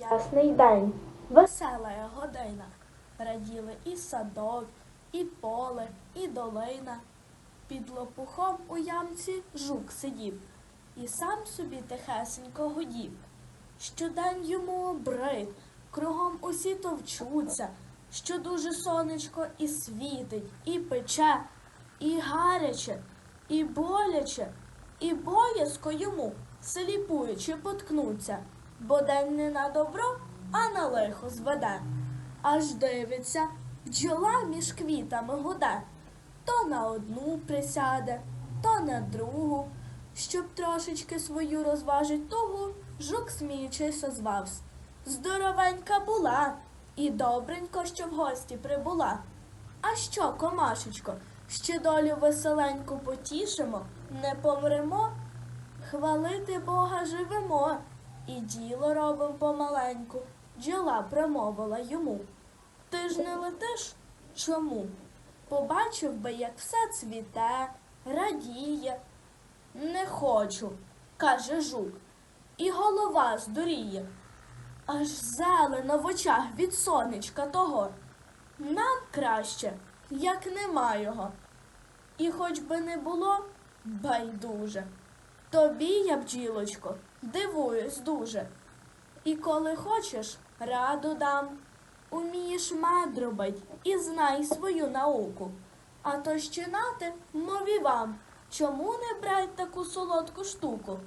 ясний день, Весела година. Раділи і садок, і поле, і долина. Під лопухом у ямці жук сидів і сам собі тихесенько гудів. Щодень йому обрид, кругом усі товчуться, що дуже сонечко і світить, і пече, і гаряче, і боляче, і боязко йому, сліпуючи, поткнуться, бо день не на добро, а на лихо зведе. Аж дивиться, бджола між квітами гуде, то на одну присяде, то на другу. Щоб трошечки свою розважить тугу, жук сміючись озвавсь. Здоровенька була, і добренько, що в гості прибула. А що, комашечко, ще долю веселеньку потішимо, не помремо? Хвалити Бога живемо, і діло робимо помаленьку. Джола промовила йому. Ти ж не летиш? Чому? Побачив би, як все цвіте, радіє. Не хочу, каже жук, і голова здуріє. Аж зелено в очах від сонечка того. Нам краще, як нема його. І хоч би не було, байдуже. Тобі, я, бджілочко, дивуюсь дуже. І коли хочеш, раду дам. Умієш мед робить і знай свою науку. А то ще нати, мові вам, чому не брать таку солодку штуку?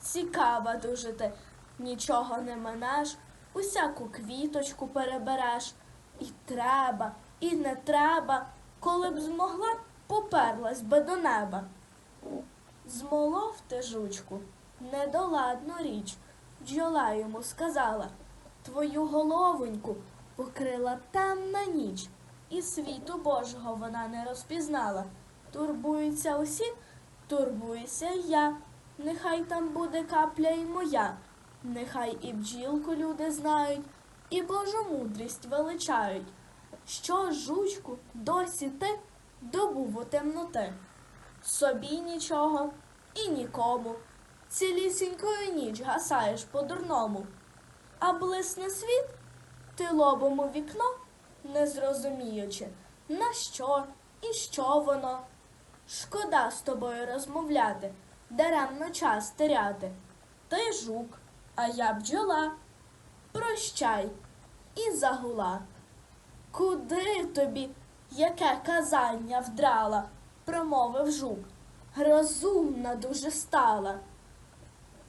Цікава дуже ти, нічого не минеш, усяку квіточку перебереш. І треба, і не треба, коли б змогла, поперлась би до неба. Змолов ти, жучку, недоладну річ, бджола йому сказала. Твою головоньку покрила темна ніч, і світу Божого вона не розпізнала. Турбуються усі, турбуюся й я. Нехай там буде капля і моя, нехай і бджілку люди знають, і Божу мудрість величають. Що, жучку, досі ти добув у темноти? Собі нічого і нікому. Цілісінькою ніч гасаєш по-дурному. А блисне світ, ти лобом у вікно, не зрозуміючи, на що і що воно. Шкода з тобою розмовляти, даремно час теряти. Ти жук, а я бджола. Прощай і загула. Куди тобі яке казання вдрала? Промовив жук. Розумна дуже стала.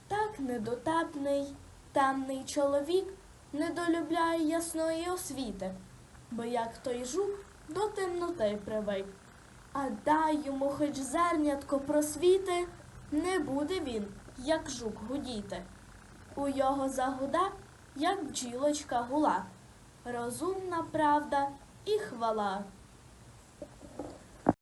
Так недотепний, темний чоловік недолюбляє ясної освіти, бо як той жук до темноти привик. А дай йому хоч зернятко просвіти, не буде він, як жук гудіти. У його загуда, як бджілочка гула, розумна правда і хвала.